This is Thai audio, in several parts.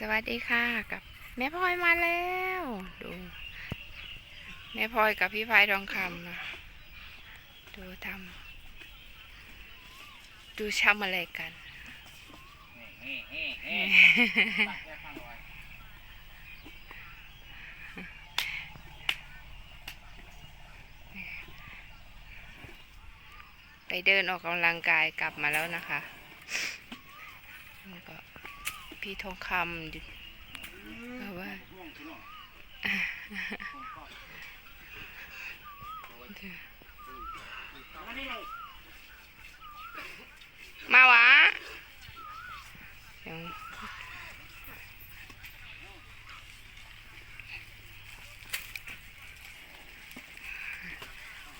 สวัสดีค่ะกับแม่พลอยมาแล้ว ดู แม่พลอยกับพี่พายทองคำนะดูทำดูช่ำอะไรกัน ไปเดินออกกำลังกายกลับมาแล้วนะคะ พี่ทองคำแบบว่ามาวะยัง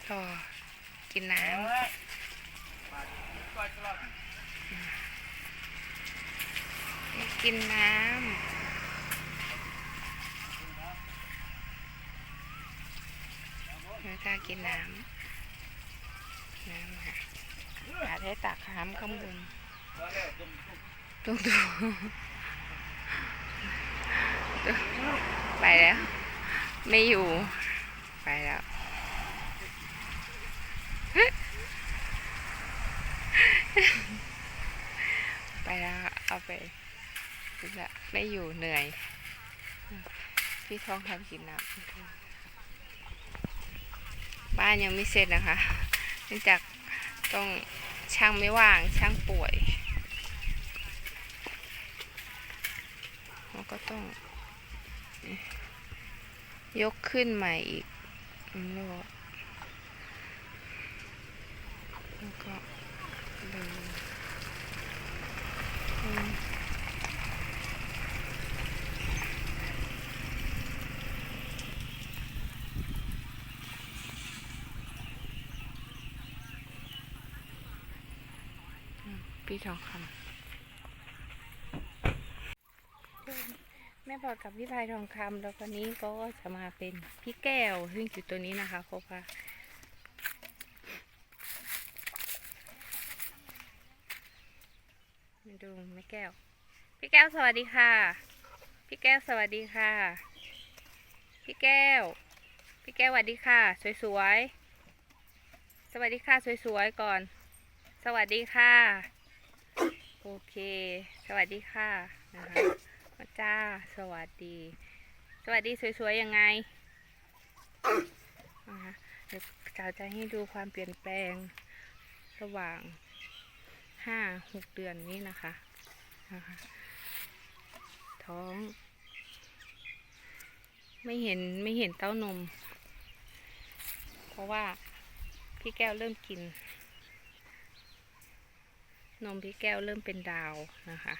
ก็กินน้ำ กินน้ำแล้วก็กินน้ำน้ำค่ะอาจให้ตักน้ำข้างบนตรงตัวไปแล้ว ไม่อยู่ ไปแล้ว ไปแล้ว เอาไป ละไม่อยู่เหนื่อย พี่ท้องทำกินน้ำบ้านยังไม่เสร็จนะคะ เนื่องจากต้องช่างไม่ว่างช่างป่วยแล้วก็ต้อง ยกขึ้นใหม่อีกรอบแล้วก็เลยอืม พี่ทองคำแม่บอกกับพี่พายทองคำแล้ววันนี้ก็จะมาเป็นพี่แก้วซึ่งอยู่ตัวนี้นะคะเพราะว่ามาดูแม่แก้ว พี่แก้วสวัสดีค่ะ พี่แก้วสวัสดีค่ะ พี่แก้ว พี่แก้วสวัสดีค่ะ สวยๆ สวัสดีค่ะสวยๆก่อน สวัสดีค่ะ โอเค สวัสดีค่ะนะคะมาจ้า สวัสดี สวัสดีสวยๆยังไงนะคะเดี๋ยวเราจะให้ดูความเปลี่ยนแปลงระหว่างห้าหกเดือนนี้นะคะนะคะ ท้อง ไม่เห็นไม่เห็นเต้านม เพราะว่าพี่แก้วเริ่มกิน นมพี่แก้วเริ่มเป็นดาวนะคะ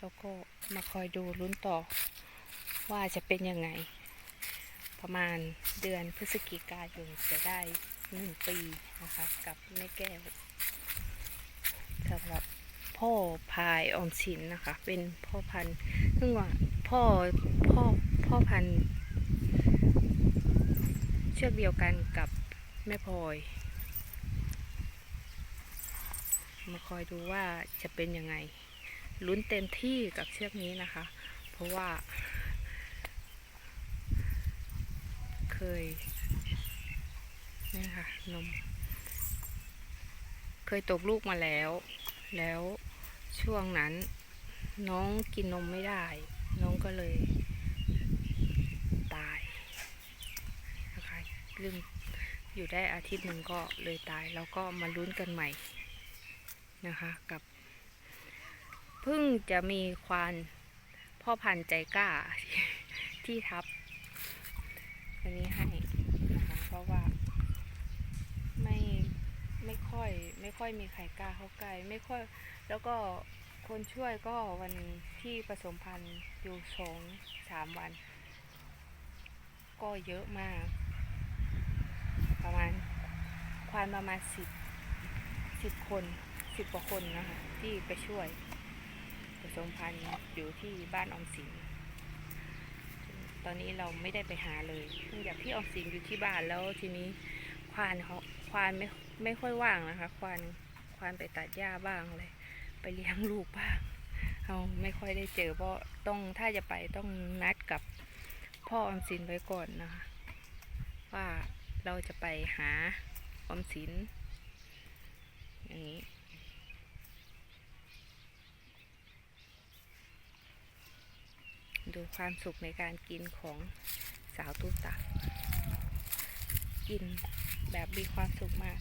แล้วก็มาคอยดูลุ้นต่อว่าจะเป็นยังไง ประมาณเดือนพฤศจิกายนจะได้หนึ่งปีนะคะ กับแม่แก้วสำหรับพ่อพายออมสินนะคะ เป็นพ่อพันธุ์ซึ่งว่าพ่อพ่อพ่อพันธุ์เชือกเดียวกันกับแม่พลอย มาคอยดูว่าจะเป็นยังไงลุ้นเต็มที่กับเชือกนี้นะคะ เพราะว่า เคยนี่ค่ะนม เคยตกลูกมาแล้ว แล้วช่วงนั้น น้องกินนมไม่ได้ น้องก็เลย ตายนะคะลืมอยู่ได้อาทิตย์หนึ่งก็เลยตาย แล้วก็มาลุ้นกันใหม่ นะคะกับเพิ่งจะมีควานพ่อพันธุ์ใจกล้าที่ทับอันนี้ให้นะคะเพราะว่าไม่ไม่ค่อยไม่ค่อยมีใครกล้าเข้าใกล้ไม่ค่อยแล้วก็คนช่วยก็วันที่ผสมพันธุ์อยู่สองสามวัน ก็เยอะมาก ประมาณควานประมาณสิบสิบคน สิบกว่าคนนะคะที่ไปช่วยผสมพันธุ์อยู่ที่บ้านอมสินตอนนี้เราไม่ได้ไปหาเลยเนื่องจากพี่ออมสินอยู่ที่บ้านแล้วทีนี้ควานเขาควานไม่ไม่ค่อยว่างนะคะ ควานควานไปตัดหญ้าบ้างเลย ไปเลี้ยงลูกบ้างเราไม่ค่อยได้เจอเพราะต้องถ้าจะไปต้องนัดกับพ่ออมสินไว้ก่อนนะคะ ว่าเราจะไปหาอมสินอย่างนี้ ดูความสุขในการกินของสาวตุ๊ตากินแบบมีความสุขมาก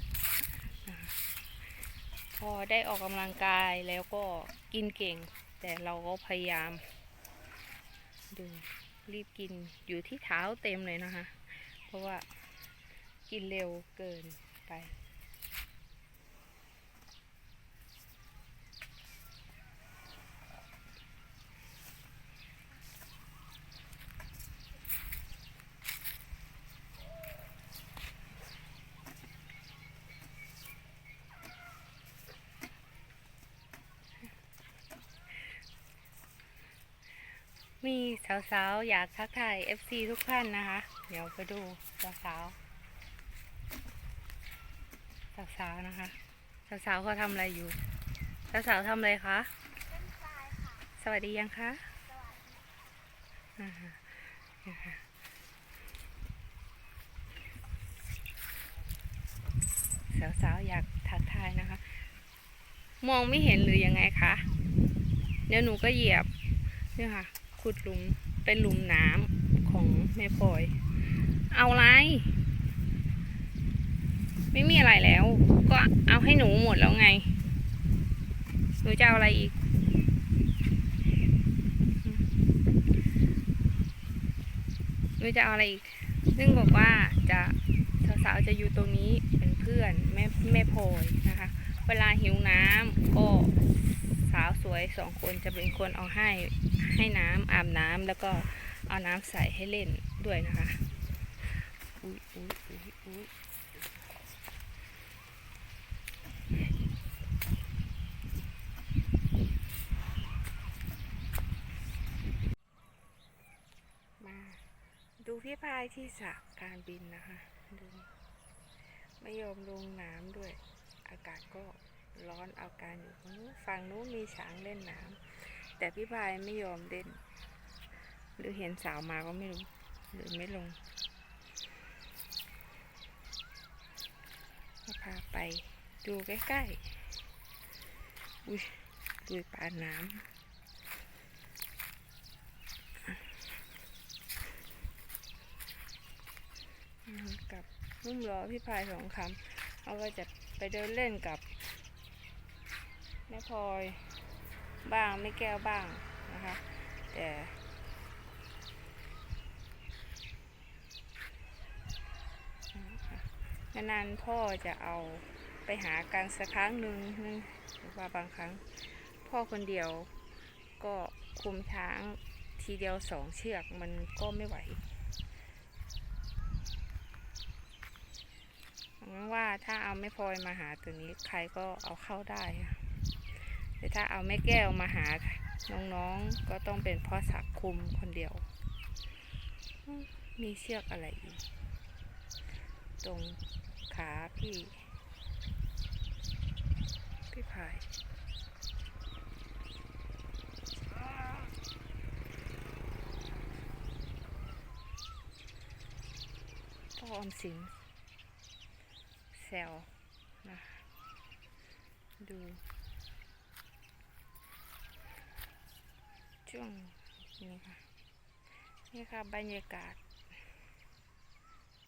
พอได้ออกกำลังกายแล้วก็กินเก่ง แต่เราก็พยายาม ดูรีบกินอยู่ที่เท้าเต็มเลยนะคะ เพราะว่ากินเร็วเกินไป มีสาวๆ อยากทักทาย FC ทุกท่านนะคะ เดี๋ยวไปดูสาวๆ สาวๆ นะคะ สาวๆเขาทำอะไรอยู่ สาวๆทำอะไรคะสวัสดียังคะสาวๆ อยากทักทายนะคะ มองไม่เห็นหรือยังไงคะ เดี๋ยวหนูก็เหยียบเนี่ยค่ะ ขุดหลุมเป็นหลุมน้ำของแม่พลอย เอาอะไร ไม่มีอะไรแล้ว ก็เอาให้หนูหมดแล้วไง หนูจะเอาอะไรอีก หนูจะเอาอะไรอีก ซึ่งบอกว่าจะสาวๆจะอยู่ตรงนี้เป็นเพื่อนแม่แม่พลอยนะคะ เวลาหิวน้ำก็ สาวสวยสองคนจะเป็นคนเอาให้ให้น้ำอาบน้ำแล้วก็เอาน้ำใส่ให้เล่นด้วยนะคะอุ๊ยอุ๊ยอุ๊ยอุ๊ยมาดูพี่พายที่สระการบินนะคะ ดู ไม่ยอมลงน้ำด้วย อากาศก็ ร้อนเอาการอยู่ฝั่งนู้นมีช้างเล่นน้ำแต่พี่พายไม่ยอมเล่น หรือเห็นสาวมาก็ไม่รู้ หรือไม่ลงก็พาไปดูใกล้ๆ อุ้ยดูปลาน้ำกับนุ่มล้อพี่พายสองคำเราก็จะไปเดินเล่นกับ ลอยบ้างไม่แก้วบ้างนะคะแต่นานๆพ่อจะเอาไปหากันสักครั้งหนึ่งหรือว่าบางครั้ง พ่อคนเดียวก็คุมช้างทีเดียวสองเชือกมันก็ไม่ไหวงั้นว่าถ้าเอาแม่พลอยมาหาตัวนี้ใครก็เอาเข้าได้ค่ะ แต่ถ้าเอาแม่แก้วมาหาน้องๆก็ต้องเป็นพ่อสักคุมคนเดียว มีเชือกอะไรอีก ตรงขาพี่ พี่พายพ่ออมสินแซวนะดู ช่วงนี้ค่ะ นี่ค่ะบรรยากาศ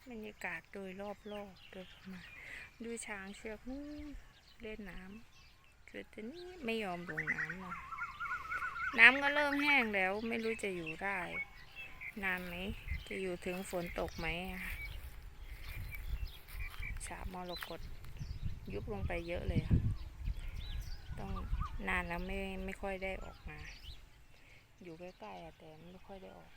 บรรยากาศโดยรอบรอบโดยประมาณดูช้างเชือกนู้นเล่นน้ำคือตัวนี้ไม่ยอมลงน้ำเลยน้ำก็เริ่มแห้งแล้วไม่รู้จะอยู่ได้ นานไหม จะอยู่ถึงฝนตกไหมอะสาบมรกตยุบลงไปเยอะเลยต้องนานแล้วไม่ไม่ค่อยได้ออกมา อยู่ใกล้ๆอะแต่ไม่ค่อยได้ออก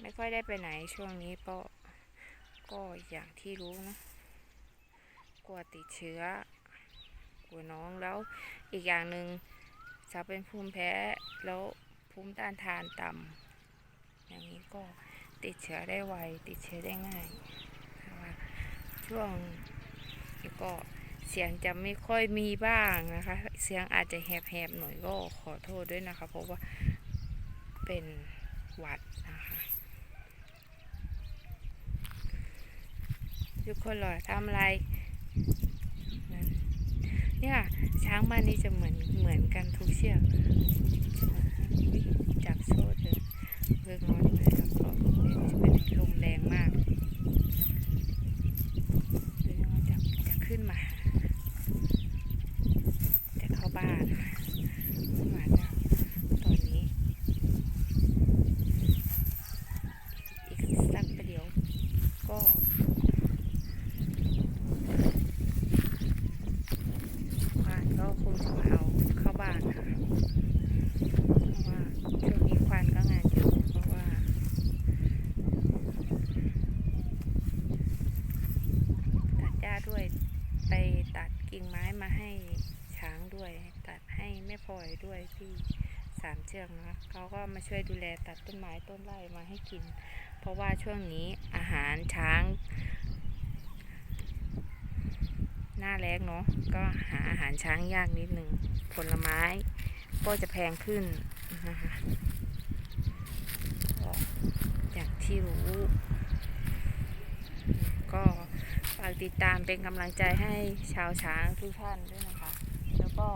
ไม่ค่อยได้ไปไหนช่วงนี้เพราะก็อย่างที่รู้นะกลัวติดเชื้อกลัวน้องแล้วอีกอย่างหนึ่งจะเป็นภูมิแพ้แล้วภูมิต้านทานต่ำอย่างนี้ก็ติดเชื้อได้ไวติดเชื้อได้ง่ายช่วงนี้ก็ เสียงจะไม่ค่อยมีบ้างนะคะ เสียงอาจจะแหบๆหน่อยก็ขอโทษด้วยนะคะ เพราะว่าเป็นหวัดนะคะทุกคนรอทำอะไรนั่นเนี่ยช้างบ้านนี้จะเหมือนเหมือนกันทุกเชือกเลยอุ๊ยจับโซ่เถอะเลิกนอนเลยครับเพราะเป็นลมแรงมากเดี๋ยวมันจะจะขึ้นมา จะเข้าบ้านขึ้นมาแล้วตอนนี้ อีกสักประเดี๋ยวก็ ควานก็คงจะมาเอาเข้าบ้านนะคะเพราะว่าช่วงนี้ควานก็งานเยอะเพราะว่า ตัดหญ้าด้วยไปตัดกิ่งไม้มาให้ช้างด้วย ตัดให้แม่พลอยด้วยที่สามเชือกนะเขาก็มาช่วยดูแลตัดต้นไม้ต้นไร่มาให้กิน เพราะว่าช่วงนี้อาหารช้าง หน้าแล้งเนาะก็หาอาหารช้างยากนิดนึงผลไม้ก็จะแพงขึ้นอย่างที่รู้ ก็ฝากติดตามเป็นกำลังใจให้ชาวช้างทุกท่านด้วยนะคะ แล้วก็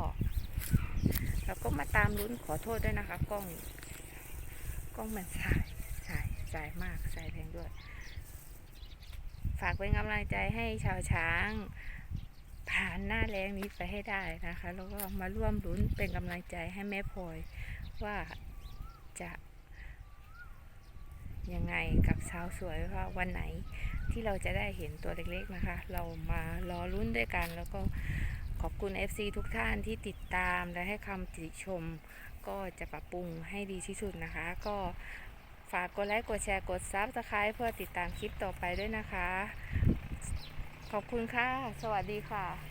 แล้วก็มาตามลุ้นขอโทษด้วยนะคะ กล้อง กล้องมันสายสายสายมากสายแรงด้วย ฝากเป็นกำลังใจให้ชาวช้าง ผ่านหน้าแรงนี้ไปให้ได้นะคะ แล้วก็มาร่วมลุ้นเป็นกำลังใจให้แม่พลอยว่าจะยังไงกับสาวสวยว่าวันไหนที่เราจะได้เห็นตัวเล็กๆนะคะ เรามารอลุ้นด้วยกันแล้วก็ ขอบคุณ FC ทุกท่านที่ติดตามและให้คำติชม ก็จะปรับปรุงให้ดีที่สุดนะคะ ก็ฝากกดไลค์ กดแชร์ กดซับสไคร b ์เพื่อติดตามคลิปต่อไปด้วยนะคะ ขอบคุณค่ะ สวัสดีค่ะ